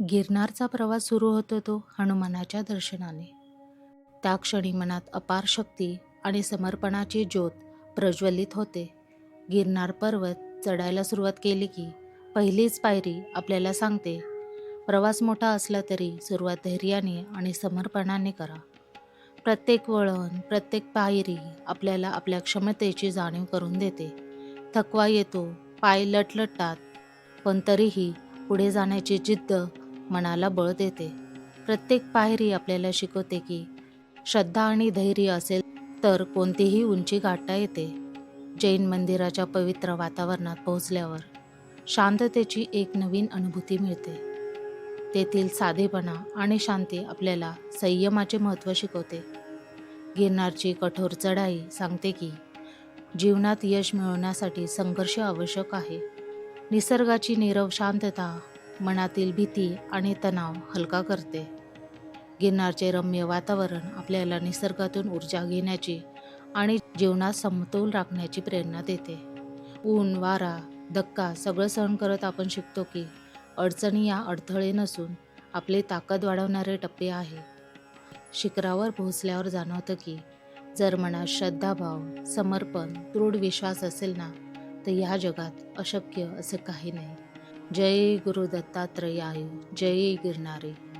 गिरनारचा प्रवास सुरू होतो तो हनुमानाच्या दर्शनाने. त्या क्षणी मनात अपार शक्ती आणि समर्पणाची ज्योत प्रज्वलित होते. गिरनार पर्वत चढायला सुरुवात केली की पहिलीच पायरी आपल्याला सांगते प्रवास मोठा असला तरी सुरुवात धैर्याने आणि समर्पणाने करा. प्रत्येक वळण प्रत्येक पायरी आपल्याला आपल्या क्षमतेची जाणीव करून देते. थकवा येतो पाय लटलटतात पण तरीही पुढे जाण्याची जिद्द मनाला बळ देते. प्रत्येक पायरी आपल्याला शिकवते की श्रद्धा आणि धैर्य असेल तर कोणतीही उंची गाठता येते. जैन मंदिराच्या पवित्र वातावरणात पोहोचल्यावर शांततेची एक नवीन अनुभूती मिळते. तेथील साधेपणा आणि शांती आपल्याला संयमाचे महत्त्व शिकवते. गिरणारची कठोर चढाई सांगते की जीवनात यश मिळवण्यासाठी संघर्ष आवश्यक आहे. निसर्गाची नीरव शांतता मनातील भीती आणि तणाव हलका करते. गिरनारचे रम्य वातावरण आपल्याला निसर्गातून ऊर्जा घेण्याची आणि जीवनात समतोल राखण्याची प्रेरणा देते. ऊन वारा धक्का सगळं सहन करत आपण शिकतो की अडचणी या अडथळे नसून आपले ताकद वाढवणारे टप्पे आहे. शिखरावर पोहोचल्यावर जाणवतं की जर मनात श्रद्धाभाव समर्पण दृढ विश्वास असेल ना तर या जगात अशक्य असं काही नाही. जय गुरु दत्तात्रयाय जय गिरनारे.